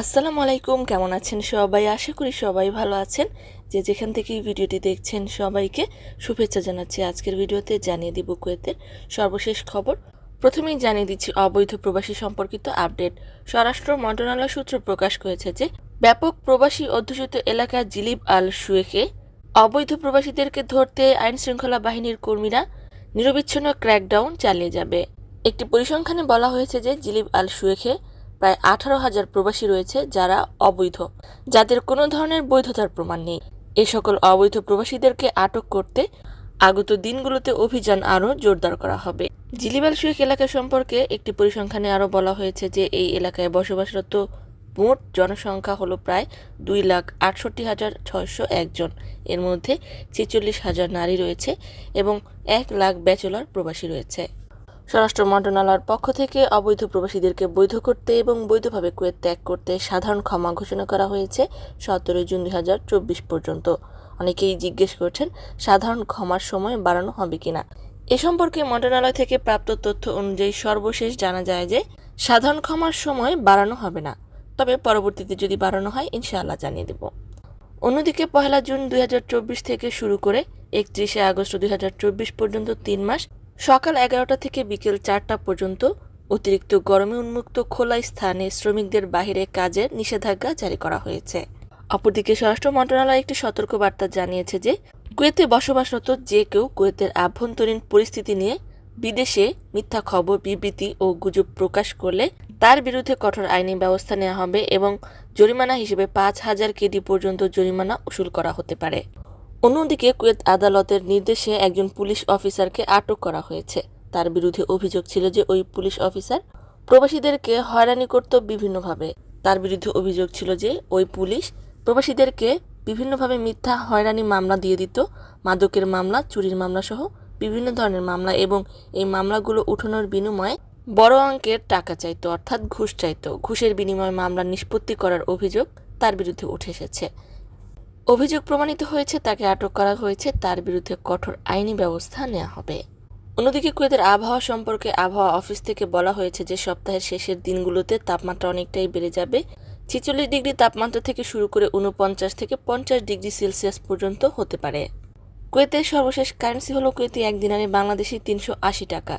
আসসালামু আলাইকুম, কেমন আছেন সবাই? আশা করি সবাই ভালো আছেন। যে যেখান থেকে ভিডিওটি দেখছেন সবাইকে শুভেচ্ছা জানাচ্ছি। আজকের ভিডিওতে জানিয়ে দিব কুয়েতের সর্বশেষ খবর। প্রথমেই জানিয়ে দিচ্ছি, অবৈধ প্রবাসী সম্পর্কিত আপডেট। স্বরাষ্ট্র মন্ত্রণালয় সূত্র প্রকাশ করেছে যে, ব্যাপক প্রবাসী অধ্যুষিত এলাকা জিলিব আল শুয়েকে অবৈধ প্রবাসীদেরকে ধরতে আইন শৃঙ্খলা বাহিনীর কর্মীরা নিরবিচ্ছিন্ন ক্র্যাকডাউন চালিয়ে যাবে। একটি পরিসংখ্যানে বলা হয়েছে যে, জিলিব আল শুয়েখে প্রায় আঠারো হাজার প্রবাসী রয়েছে যারা অবৈধ, যাদের কোনো ধরনের বৈধতার প্রমাণ নেই। এ সকল অবৈধ প্রবাসীদেরকে আটক করতে আগত দিনগুলোতে অভিযান আরও জোরদার করা হবে। জিলিবাল শুয়েক এলাকা সম্পর্কে একটি পরিসংখ্যানে আরও বলা হয়েছে যে, এই এলাকায় বসবাসরত মোট জনসংখ্যা হলো প্রায় দুই লাখ আটষট্টি হাজার ছয়শো একজন এর মধ্যে ছেচল্লিশ হাজার নারী রয়েছে এবং এক লাখ ব্যাচেলর প্রবাসী রয়েছে। স্বরাষ্ট্র মন্ত্রণালয়ের পক্ষ থেকে অবৈধ প্রবাসীদেরকে বৈধ করতে এবং বৈধভাবে কুয়েত ত্যাগ করতে সাধারণ ক্ষমা ঘোষণা করা হয়েছে সতেরোই জুন দুই হাজার চব্বিশ পর্যন্ত। অনেকেই জিজ্ঞেস করছেন, সাধারণ ক্ষমার সময় বাড়ানো হবে কিনা? এ সম্পর্কে মন্ত্রণালয় থেকে প্রাপ্ত তথ্য অনুযায়ী সর্বশেষ জানা যায় যে, সাধারণ ক্ষমার সময় বাড়ানো হবে না। তবে পরবর্তীতে যদি বাড়ানো হয়, ইনশাআল্লাহ জানিয়ে দেব। অন্যদিকে পহেলা জুন দুই হাজার চব্বিশ থেকে শুরু করে একত্রিশে আগস্ট দুই হাজার চব্বিশ পর্যন্ত তিন মাস সকাল এগারোটা থেকে বিকেল চারটা পর্যন্ত অতিরিক্ত গরমে উন্মুক্ত খোলা স্থানে শ্রমিকদের বাহিরে কাজের নিষেধাজ্ঞা জারি করা হয়েছে। অপরদিকে স্বরাষ্ট্র মন্ত্রণালয় একটি সতর্কবার্তা জানিয়েছে যে, কুয়েতে বসবাসরত যে কেউ কুয়েতের আভ্যন্তরীণ পরিস্থিতি নিয়ে বিদেশে মিথ্যা খবর, বিবৃতি ও গুজব প্রকাশ করলে তার বিরুদ্ধে কঠোর আইনি ব্যবস্থা নেওয়া হবে এবং জরিমানা হিসেবে পাঁচ হাজার কেডি পর্যন্ত জরিমানা উসুল করা হতে পারে। অন্যদিকে কুয়েত আদালতের নির্দেশে একজন পুলিশ অফিসারকে আটক করা হয়েছে। তার বিরুদ্ধে অভিযোগ ছিল যে ওই পুলিশ অফিসার প্রবাসীদেরকে হয়রানি করত বিভিন্নভাবে। তার বিরুদ্ধে অভিযোগ ছিল যে ওই পুলিশ প্রবাসীদেরকে বিভিন্নভাবে মিথ্যা হয়রানি মামলা দিয়ে দিত। মাদকের মামলা, চুরির মামলা সহ বিভিন্ন ধরনের মামলা এবং এই মামলাগুলো উঠানোর বিনিময়ে বড় অঙ্কের টাকা চাইতো, অর্থাৎ ঘুষ চাইতো। ঘুষের বিনিময়ে মামলা নিষ্পত্তি করার অভিযোগ তার বিরুদ্ধে উঠে এসেছে। অভিযোগ প্রমাণিত হয়েছে, তাকে আটক করা হয়েছে, তার বিরুদ্ধে কঠোর আইনি ব্যবস্থা নেওয়া হবে। অন্যদিকে কুয়েতের আবহাওয়া সম্পর্কে আবহাওয়া অফিস থেকে বলা হয়েছে যে, সপ্তাহের শেষের দিনগুলোতে তাপমাত্রা অনেকটাই বেড়ে যাবে। ছেচল্লিশ ডিগ্রি তাপমাত্রা থেকে শুরু করে উনপঞ্চাশ থেকে পঞ্চাশ ডিগ্রি সেলসিয়াস পর্যন্ত হতে পারে। কুয়েতের সর্বশেষ কারেন্সি হলো কুয়েতে এক দিনারে বাংলাদেশি তিনশো আশি টাকা।